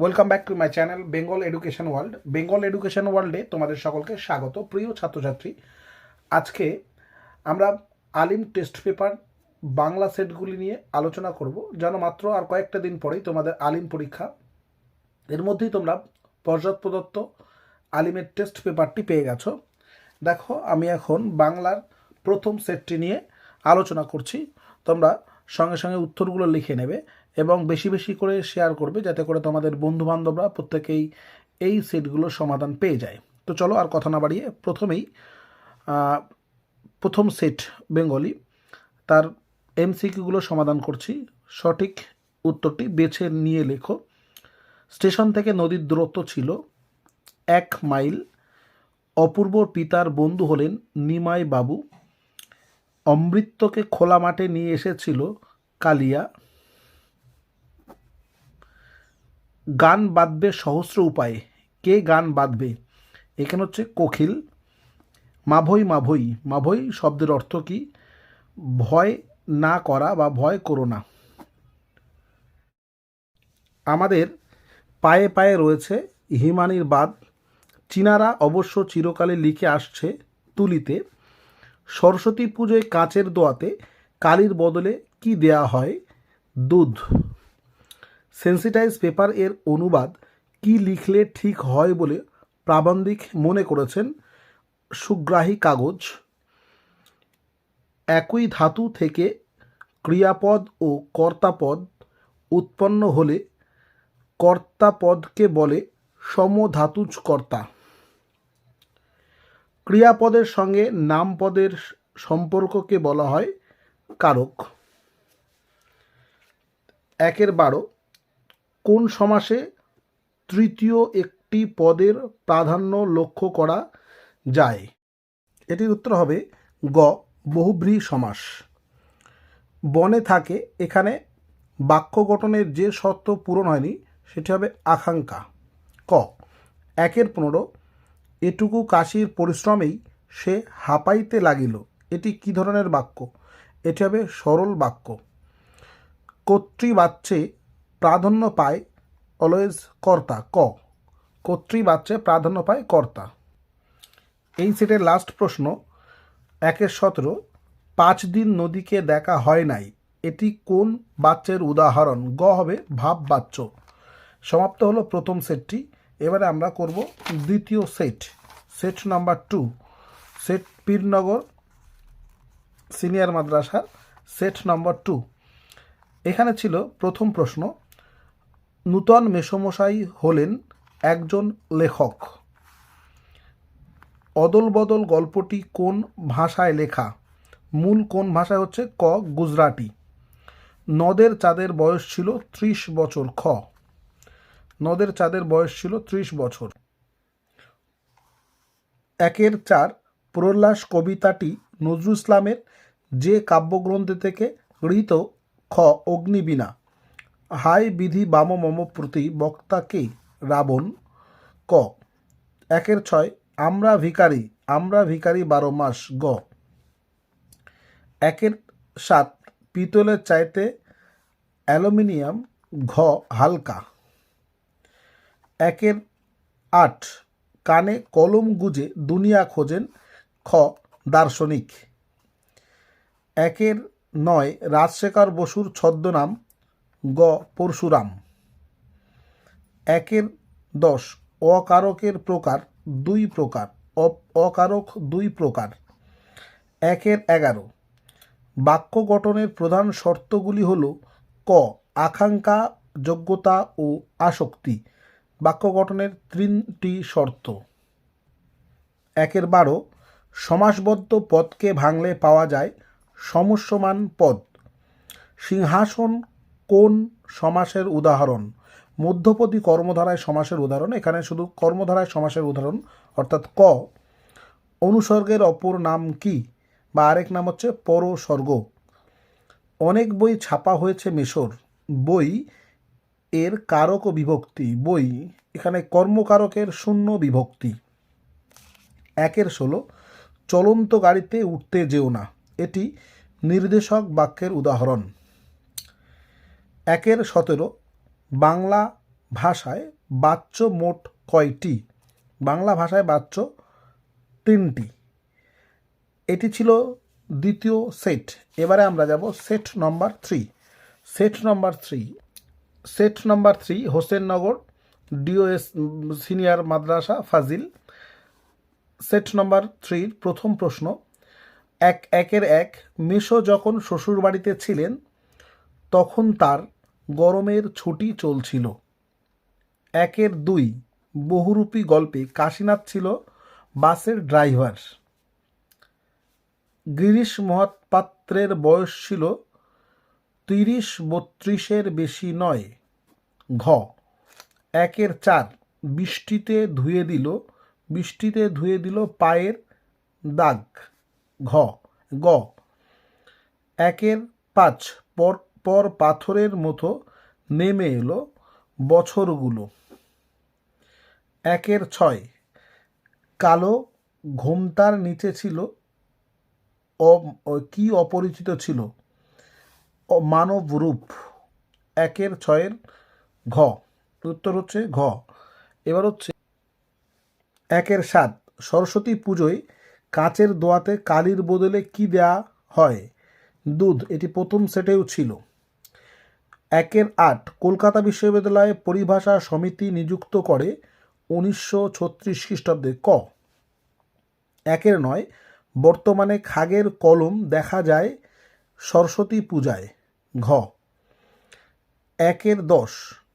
Welcome back to my channel Bengal education world Bengal education ওয়ার্ল্ডে তোমাদের সকলকে স্বাগত, প্রিয় ছাত্রছাত্রী। আজকে আমরা আলিম টেস্ট পেপার বাংলা সেটগুলি নিয়ে আলোচনা করব। যেন মাত্র আর কয়েকটা দিন পরেই তোমাদের আলিম পরীক্ষা, এর মধ্যেই তোমরা পর্যাপ্ত প্রদত্ত আলিমের টেস্ট পেপারটি পেয়ে গেছো। দেখো, আমি এখন বাংলার প্রথম সেটটি নিয়ে আলোচনা করছি। তোমরা সঙ্গে সঙ্গে উত্তরগুলো লিখে নেবে। এবং বেশি বেশি করে শেয়ার করবে যাতে করে তোমাদের বন্ধু বান্ধবরা প্রত্যেকেই এই সেটগুলোর সমাধান পেয়ে যায়। তো চলো আর কথা না বাড়িয়ে প্রথমেই প্রথম সেট বেঙ্গলি, তার এমসিকিউগুলো সমাধান করছি। সঠিক উত্তরটি বেছে নিয়ে লেখো। স্টেশন থেকে নদীর দূরত্ব ছিল এক মাইল। অপূর্ব পিতার বন্ধু হলেন নিমাই বাবু। অমৃত্যকে খোলা মাঠে নিয়ে এসেছিল কালিয়া। গান বাঁধবে সহস্র উপায়ে। কে গান বাঁধবে? এখানে হচ্ছে কোকিল। মাভই মাভই। মাভই শব্দের অর্থ কি? ভয় না করা বা ভয় করো না। আমাদের পায়ে পায়ে রয়েছে হিমানির বাদ চীনারা অবশ্য চিরকালে লিখে আসছে তুলিতে। সরস্বতী পুজোয় কাচের দোয়াতে কালির বদলে কি দেয়া হয়? দুধ। সেন্সিটাইজ পেপার এর অনুবাদ কি লিখলে ঠিক হয় বলে প্রাবন্ধিক মনে করেছেন সুগ্রাহী কাগজ। একই ধাতু থেকে ক্রিয়াপদ ও কর্তাপদ উৎপন্ন হলে কর্তাপদকে বলে সমধাতুজ কর্তা ক্রিয়াপদের সঙ্গে নামপদের সম্পর্ককে বলা হয় কারক। একের বারো কোন সমাসে তৃতীয় একটি পদের প্রাধান্য লক্ষ্য করা যায়? এটির উত্তর হবে গ, বহুব্রী সমাস। বনে থাকে, এখানে বাক্য গঠনের যে শর্ত পূরণ হয়নি, সেটি হবে আকাঙ্ক্ষা। ক, একের পনেরো, এটুকু কাশির পরিশ্রমেই সে হাঁপাইতে লাগিল। এটি কি ধরনের বাক্য? এটি হবে সরল বাক্য। কর্তৃবাচ্যে প্রাধান্য পায় অলওয়েজ কর্তা, ক। কর্তৃবাচ্যে প্রাধান্য পায় কর্তা। এই সেটের লাস্ট প্রশ্ন, একের সতেরো, পাঁচ দিন নদীকে দেখা হয় নাই, এটি কোন বাচ্চের উদাহরণ? গ হবে ভাব বাচ্চ সমাপ্ত হলো প্রথম সেটটি, এবারে আমরা করব দ্বিতীয় set set number two set Pirnagar senior মাদ্রাসার সেট নম্বর টু এখানে ছিল প্রথম প্রশ্ন নূতন মেসমশাই হলেন একজন লেখক। অদল বদল গল্পটি কোন ভাষায় লেখা? মূল কোন ভাষায় হচ্ছে ক, গুজরাটি। নদের চাঁদের বয়স ছিল ত্রিশ বছর, খ। নদের চাঁদের বয়স ছিল ত্রিশ বছর। একের চার প্রল্লাস কবিতাটি নজরুল ইসলামের যে কাব্যগ্রন্থ থেকে গৃহীত খ, অগ্নিবীণা। হাই বিধি বাম মম প্রতি বক্তাকে রাবণ। ক। একের ছয়, আমরা ভিখারি আমরা ভিখারি বারো মাস। গ। একের সাত পিতলের চাইতে অ্যালুমিনিয়াম, ঘ হালকা। একের আট, কানে কলম গুজে দুনিয়া খোঁজেন, খ দার্শনিক। একের নয়, রাজশেখর বসুর ছদ্মনাম গ, পরশুরাম। একের দশ, অকারকের প্রকার দুই প্রকার অকারক দুই প্রকার। একের এগারো, বাক্য গঠনের প্রধান শর্তগুলি হল ক, আকাঙ্ক্ষা, যোগ্যতা ও আসক্তি। বাক্য গঠনের তিনটি শর্ত। একের বারো, সমাসবদ্ধ পদকে ভাঙলে পাওয়া যায় সমস্যমান পদ। সিংহাসন কোন সমাসের উদাহরণ? মধ্যপদী কর্মধারায় সমাসের উদাহরণ, এখানে শুধু কর্মধারায় সমাসের উদাহরণ, অর্থাৎ ক। অনুসর্গের অপর নাম কি? বা আরেক নাম হচ্ছে পরসর্গ। অনেক বই ছাপা হয়েছে মেশর। বই এর কারক ও বিভক্তি। বই এখানে কর্মকারকের শূন্য বিভক্তি। একের ষোলো, চলন্ত গাড়িতে উঠতে যেও না। এটি নির্দেশক বাক্যের উদাহরণ। একের সতেরো বাংলা ভাষায় বাচ্য মোট কয়টি? বাংলা ভাষায় বাচ্য তিনটি। এটি ছিল দ্বিতীয় সেট। এবারে আমরা যাব set number three. Set number three. Set number three Hosennagar, D O S, senior মাদ্রাসা ফাজিল। সেট নম্বর থ্রির প্রথম প্রশ্ন, এক একের এক মিশো যখন শ্বশুরবাড়িতে ছিলেন, তখন তার গরমের ছুটি চলছিল। একের দুই বহুরূপী গল্পে কাশীনাথ ছিল বাসের ড্রাইভার। গিরিশ মহাপাত্রের বয়স ছিল তিরিশ বত্রিশের বেশি নয়। ঘ। একের চার বৃষ্টিতে ধুয়ে দিল, বৃষ্টিতে ধুয়ে দিল পায়ের দাগ। ঘ। গ। একের পাঁচ পর পর পাথরের মতো নেমে এলো বছরগুলো। একের ছয়, কালো ঘোমটার নিচে ছিল কি অপরিচিত ছিল? মানব রূপ। একের ছয়ের ঘ, উত্তর হচ্ছে ঘ। এবার হচ্ছে একের সাত, সরস্বতী পুজোয় কাচের দোয়াতে কালির বদলে কি দেয়া হয়? দুধ, এটি প্রথম সেটেও ছিল। একের আট কলকাতা বিশ্ববিদ্যালয়ে পরিভাষা সমিতি নিযুক্ত করে উনিশশো ছত্রিশ খ্রিস্টাব্দে ক। একের নয়, বর্তমানে খাগের কলম দেখা যায় সরস্বতী পূজায়। ঘ। একের দশ,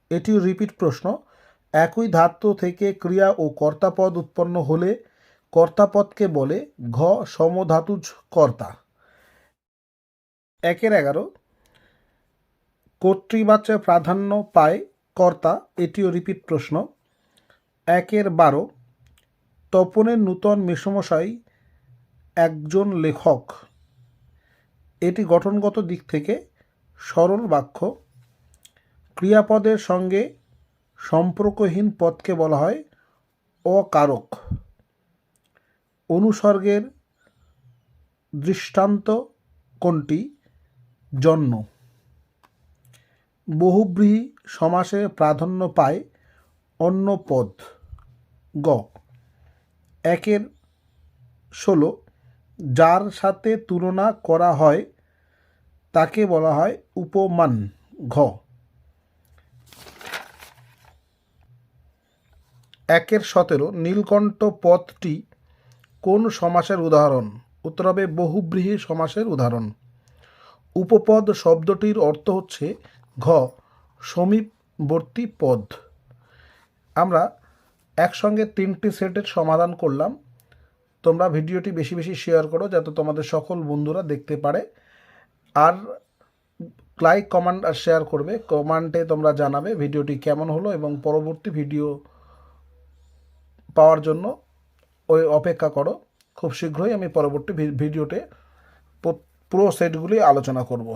এটিও রিপিট প্রশ্ন, একই ধাত্র থেকে ক্রিয়া ও কর্তাপদ উৎপন্ন হলে কর্তাপদকে বলে ঘ সমধাতুজ কর্তা। একের এগারো কর্তৃবাচ্যে প্রাধান্য পায় কর্তা, এটিও রিপিট প্রশ্ন। একের বারো তপনের নূতন মেসমশাই একজন লেখক। এটি গঠনগত দিক থেকে সরল বাক্য। ক্রিয়াপদের সঙ্গে সম্পর্কহীন পদকে বলা হয় অকারক। অনুসর্গের দৃষ্টান্ত কোনটি? জন্ম। বহুব্রীহি সমাসে প্রাধান্য পায় অন্য পদ। গ। একের ষোলো, যার সাথে তুলনা করা হয়, তাকে বলা হয় উপমান। ঘ। একের সতেরো, নীলকণ্ঠ পদটি কোন সমাসের উদাহরণ? উত্তর হবে বহুব্রীহি সমাসের উদাহরণ। উপপদ শব্দটির অর্থ হচ্ছে ঘ, সমীপবর্তী পদ। আমরা একসঙ্গে তিনটি সেটের সমাধান করলাম। তোমরা ভিডিওটি বেশি বেশি শেয়ার করো যাতে তোমাদের সকল বন্ধুরা দেখতে পারে। আর লাইক, কমেন্ট আর শেয়ার করবে। কমেন্টে তোমরা জানাবে ভিডিওটি কেমন হলো এবং পরবর্তী ভিডিও পাওয়ার জন্য ওই অপেক্ষা করো। খুব শীঘ্রই আমি পরবর্তী ভিডিওতে পুরো সেটগুলি আলোচনা করব।